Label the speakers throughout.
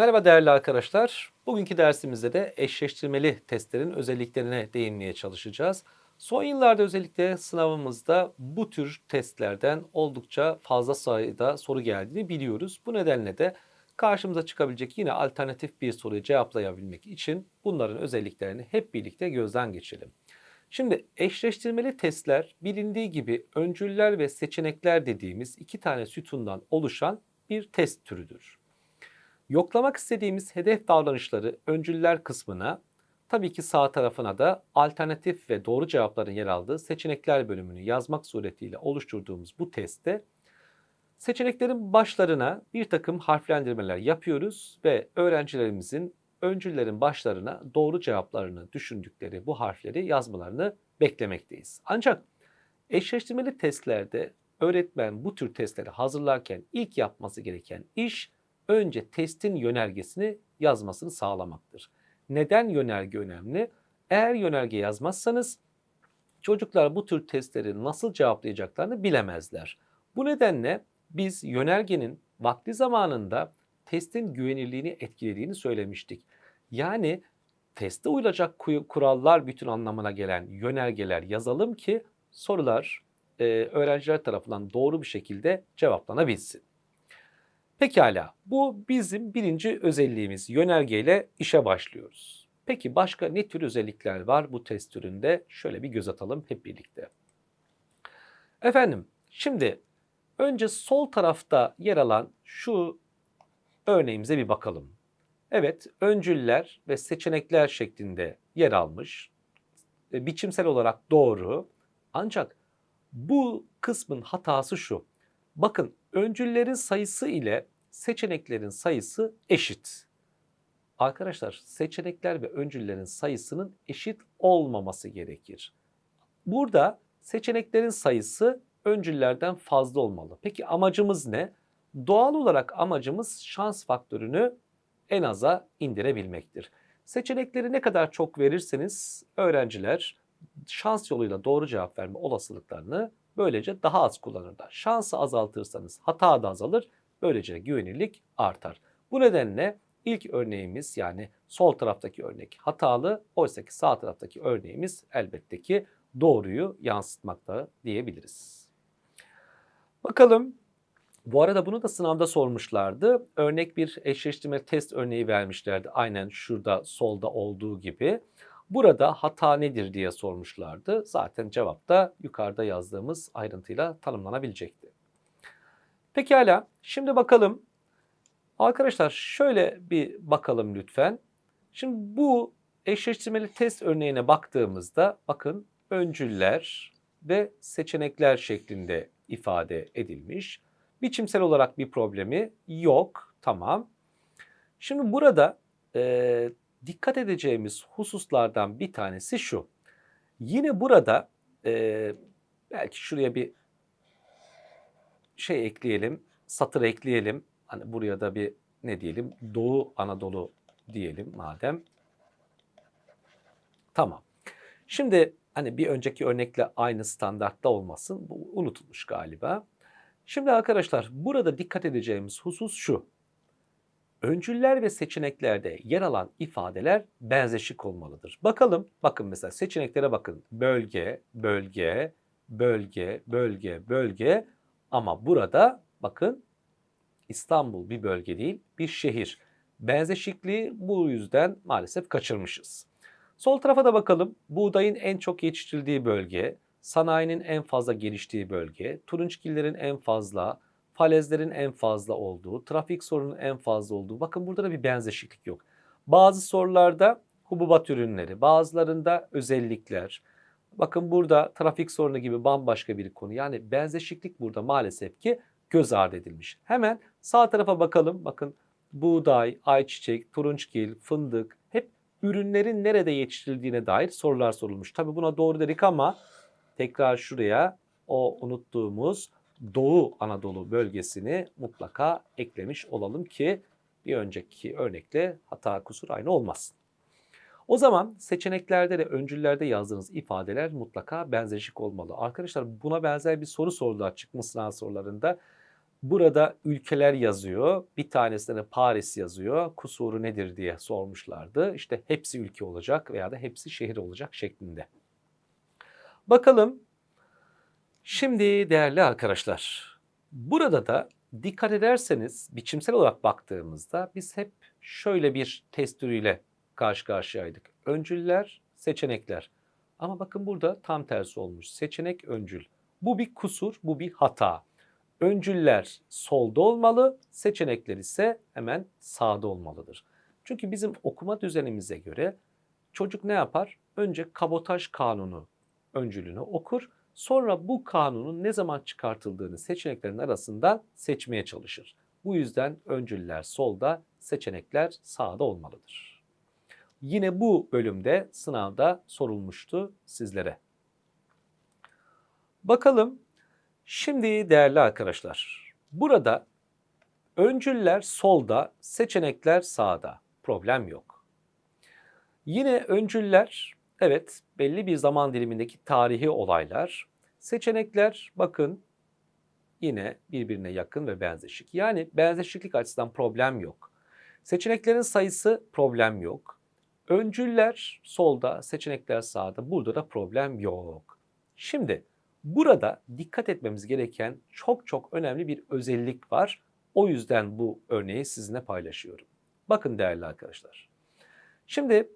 Speaker 1: Merhaba değerli arkadaşlar. Bugünkü dersimizde de eşleştirmeli testlerin özelliklerine değinmeye çalışacağız. Son yıllarda özellikle sınavımızda bu tür testlerden oldukça fazla sayıda soru geldiğini biliyoruz. Bu nedenle de karşımıza çıkabilecek yine alternatif bir soruyu cevaplayabilmek için bunların özelliklerini hep birlikte gözden geçirelim. Şimdi eşleştirmeli testler bilindiği gibi öncüller ve seçenekler dediğimiz iki tane sütundan oluşan bir test türüdür. Yoklamak istediğimiz hedef davranışları öncüller kısmına, tabii ki sağ tarafına da alternatif ve doğru cevapların yer aldığı seçenekler bölümünü yazmak suretiyle oluşturduğumuz bu testte seçeneklerin başlarına bir takım harflendirmeler yapıyoruz ve öğrencilerimizin öncüllerin başlarına doğru cevaplarını düşündükleri bu harfleri yazmalarını beklemekteyiz. Ancak eşleştirmeli testlerde öğretmen bu tür testleri hazırlarken ilk yapması gereken iş önce testin yönergesini yazmasını sağlamaktır. Neden yönerge önemli? Eğer yönerge yazmazsanız çocuklar bu tür testleri nasıl cevaplayacaklarını bilemezler. Bu nedenle biz yönergenin vakti zamanında testin güvenirliğini etkilediğini söylemiştik. Yani teste uyulacak kurallar bütün anlamına gelen yönergeler yazalım ki sorular e, öğrenciler tarafından doğru bir şekilde cevaplanabilsin. Pekala bu bizim birinci özelliğimiz yönergeyle işe başlıyoruz. Peki başka ne tür özellikler var bu test türünde? Şöyle bir göz atalım hep birlikte. Efendim şimdi önce sol tarafta yer alan şu örneğimize bir bakalım. Evet öncüller ve seçenekler şeklinde yer almış. E, biçimsel olarak doğru. Ancak bu kısmın hatası şu. Bakın öncüllerin sayısı ile seçeneklerin sayısı eşit. Arkadaşlar seçenekler ve öncüllerin sayısının eşit olmaması gerekir. Burada seçeneklerin sayısı öncüllerden fazla olmalı. Peki amacımız ne? Doğal olarak amacımız şans faktörünü en aza indirebilmektir. Seçenekleri ne kadar çok verirseniz öğrenciler şans yoluyla doğru cevap verme olasılıklarını böylece daha az kullanırlar. Şansı azaltırsanız hata da azalır, böylece güvenirlik artar. Bu nedenle ilk örneğimiz yani sol taraftaki örnek hatalı, oysa ki sağ taraftaki örneğimiz elbette ki doğruyu yansıtmakta diyebiliriz. Bakalım bu arada bunu da sınavda sormuşlardı. Örnek bir eşleştirme test örneği vermişlerdi. Aynen şurada solda olduğu gibi. Burada hata nedir diye sormuşlardı. Zaten cevap da yukarıda yazdığımız ayrıntıyla tanımlanabilecekti. Pekala şimdi bakalım. Arkadaşlar şöyle bir bakalım lütfen. Şimdi bu eşleştirmeli test örneğine baktığımızda bakın öncüller ve seçenekler şeklinde ifade edilmiş. Biçimsel olarak bir problemi yok. Tamam. Şimdi burada e, dikkat edeceğimiz hususlardan bir tanesi şu. Yine burada e, belki şuraya bir şey ekleyelim, satır ekleyelim. Hani buraya da bir ne diyelim? Doğu Anadolu diyelim madem. Tamam. Şimdi hani bir önceki örnekle aynı standartta olmasın. Bu unutulmuş galiba. Şimdi arkadaşlar burada dikkat edeceğimiz husus şu. Öncüller ve seçeneklerde yer alan ifadeler benzeşik olmalıdır. Bakalım, bakın mesela seçeneklere bakın. Bölge, bölge, bölge, bölge, bölge. Ama burada bakın İstanbul bir bölge değil, bir şehir. Benzeşikliği bu yüzden maalesef kaçırmışız. Sol tarafa da bakalım. Buğdayın en çok yetiştirildiği bölge, sanayinin en fazla geliştiği bölge, turunçgillerin en fazla, falezlerin en fazla olduğu, trafik sorunun en fazla olduğu. Bakın burada da bir benzeşiklik yok. Bazı sorularda hububat ürünleri, bazılarında özellikler. Bakın burada trafik sorunu gibi bambaşka bir konu. Yani benzeşiklik burada maalesef ki göz ardı edilmiş. Hemen sağ tarafa bakalım. Bakın buğday, ayçiçek, turunçgil, fındık hep ürünlerin nerede yetiştirildiğine dair sorular sorulmuş. Tabi buna doğru dedik ama tekrar şuraya o unuttuğumuz Doğu Anadolu bölgesini mutlaka eklemiş olalım ki bir önceki örnekle hata kusur aynı olmasın. O zaman seçeneklerde de öncüllerde yazdığınız ifadeler mutlaka benzeşik olmalı. Arkadaşlar buna benzer bir soru sordular çıkmış sınav sorularında. Burada ülkeler yazıyor. Bir tanesinde de Paris yazıyor. Kusuru nedir diye sormuşlardı. İşte hepsi ülke olacak veya da hepsi şehir olacak şeklinde. Bakalım. Şimdi değerli arkadaşlar. Burada da dikkat ederseniz biçimsel olarak baktığımızda biz hep şöyle bir test türüyle karşı karşıyaydık. Öncüller, seçenekler. Ama bakın burada tam tersi olmuş. Seçenek öncül. Bu bir kusur, bu bir hata. Öncüller solda olmalı, seçenekler ise hemen sağda olmalıdır. Çünkü bizim okuma düzenimize göre çocuk ne yapar? Önce kabotaj kanunu öncülünü okur. Sonra bu kanunun ne zaman çıkartıldığını seçeneklerin arasından seçmeye çalışır. Bu yüzden öncüller solda, seçenekler sağda olmalıdır. Yine bu bölümde sınavda sorulmuştu sizlere. Bakalım şimdi değerli arkadaşlar. Burada öncüller solda, seçenekler sağda. Problem yok. Yine öncüller evet belli bir zaman dilimindeki tarihi olaylar. Seçenekler bakın yine birbirine yakın ve benzeşik. Yani benzeşiklik açısından problem yok. Seçeneklerin sayısı problem yok. Öncüller solda, seçenekler sağda. Burada da problem yok. Şimdi burada dikkat etmemiz gereken çok çok önemli bir özellik var. O yüzden bu örneği sizinle paylaşıyorum. Bakın değerli arkadaşlar. Şimdi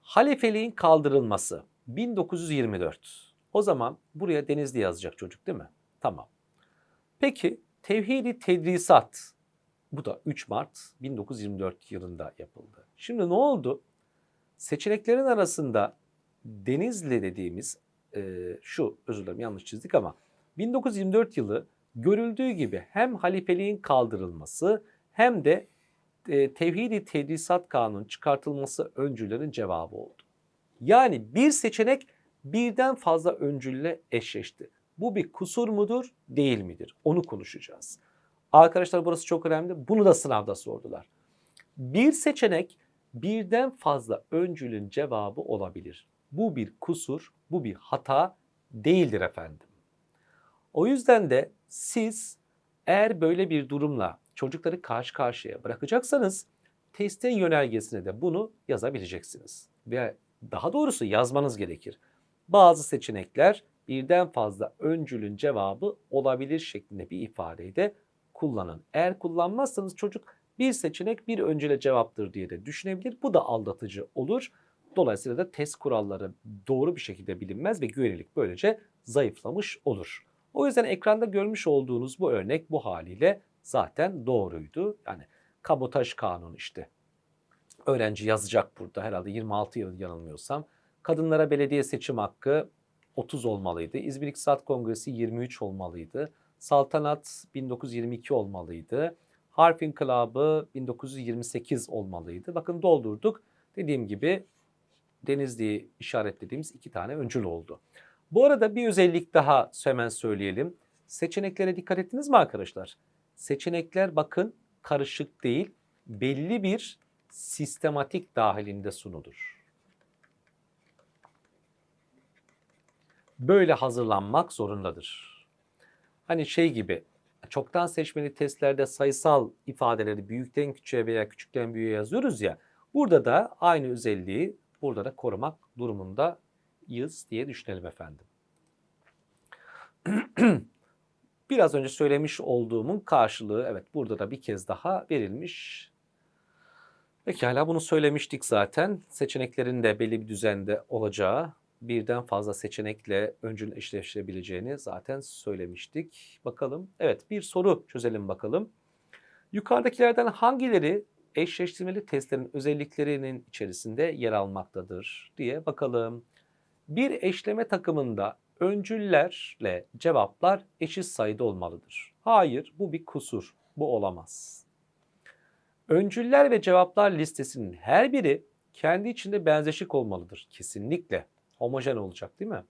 Speaker 1: halifeliğin kaldırılması 1924. O zaman buraya Denizli yazacak çocuk değil mi? Tamam. Peki tevhidi tedrisat bu da 3 Mart 1924 yılında yapıldı. Şimdi ne oldu? Seçeneklerin arasında Denizli dediğimiz e, şu özür dilerim yanlış çizdik ama 1924 yılı görüldüğü gibi hem halifeliğin kaldırılması hem de e, tevhidi tedrisat kanunun çıkartılması öncülerin cevabı oldu. Yani bir seçenek birden fazla öncülle eşleşti. Bu bir kusur mudur, değil midir? Onu konuşacağız. Arkadaşlar burası çok önemli. Bunu da sınavda sordular. Bir seçenek birden fazla öncülün cevabı olabilir. Bu bir kusur, bu bir hata değildir efendim. O yüzden de siz eğer böyle bir durumla çocukları karşı karşıya bırakacaksanız testin yönergesine de bunu yazabileceksiniz. Ve daha doğrusu yazmanız gerekir. Bazı seçenekler birden fazla öncülün cevabı olabilir şeklinde bir ifadeyi de kullanın. Eğer kullanmazsanız çocuk bir seçenek bir öncüle cevaptır diye de düşünebilir. Bu da aldatıcı olur. Dolayısıyla da test kuralları doğru bir şekilde bilinmez ve güvenilik böylece zayıflamış olur. O yüzden ekranda görmüş olduğunuz bu örnek bu haliyle zaten doğruydu. Yani kabotaj kanunu işte. Öğrenci yazacak burada herhalde 26 yıl yanılmıyorsam. Kadınlara belediye seçim hakkı 30 olmalıydı. İzmir İktisat Kongresi 23 olmalıydı. Saltanat 1922 olmalıydı. Harf İnkılabı 1928 olmalıydı. Bakın doldurduk. Dediğim gibi Denizli'yi işaretlediğimiz iki tane öncül oldu. Bu arada bir özellik daha hemen söyleyelim. Seçeneklere dikkat ettiniz mi arkadaşlar? Seçenekler bakın karışık değil, belli bir sistematik dahilinde sunulur. Böyle hazırlanmak zorundadır. Hani şey gibi çoktan seçmeli testlerde sayısal ifadeleri büyükten küçüğe veya küçükten büyüğe yazıyoruz ya. Burada da aynı özelliği burada da korumak durumundayız diye düşünelim efendim. Biraz önce söylemiş olduğumun karşılığı evet burada da bir kez daha verilmiş. Pekala bunu söylemiştik zaten. Seçeneklerin de belli bir düzende olacağı, birden fazla seçenekle öncül eşleşebileceğini zaten söylemiştik. Bakalım. Evet bir soru çözelim bakalım. Yukarıdakilerden hangileri eşleştirmeli testlerin özelliklerinin içerisinde yer almaktadır diye bakalım. Bir eşleme takımında öncüllerle cevaplar eşit sayıda olmalıdır. Hayır, bu bir kusur. Bu olamaz. Öncüller ve cevaplar listesinin her biri kendi içinde benzeşik olmalıdır. Kesinlikle. Homojen olacak değil mi?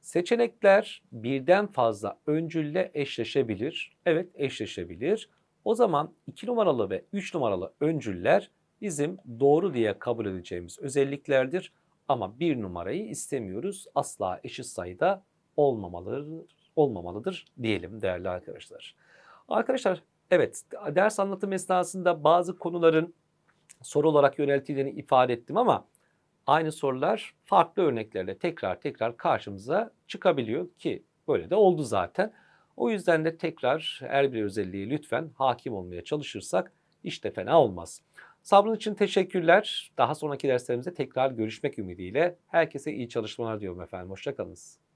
Speaker 1: Seçenekler birden fazla öncülle eşleşebilir. Evet eşleşebilir. O zaman 2 numaralı ve 3 numaralı öncüller bizim doğru diye kabul edeceğimiz özelliklerdir. Ama bir numarayı istemiyoruz. Asla eşit sayıda olmamalıdır, olmamalıdır diyelim değerli arkadaşlar. Arkadaşlar evet ders anlatım esnasında bazı konuların soru olarak yöneltildiğini ifade ettim ama aynı sorular farklı örneklerle tekrar tekrar karşımıza çıkabiliyor ki böyle de oldu zaten. O yüzden de tekrar her bir özelliği lütfen hakim olmaya çalışırsak işte fena olmaz. Sabrın için teşekkürler. Daha sonraki derslerimizde tekrar görüşmek ümidiyle herkese iyi çalışmalar diyorum efendim. Hoşçakalınız.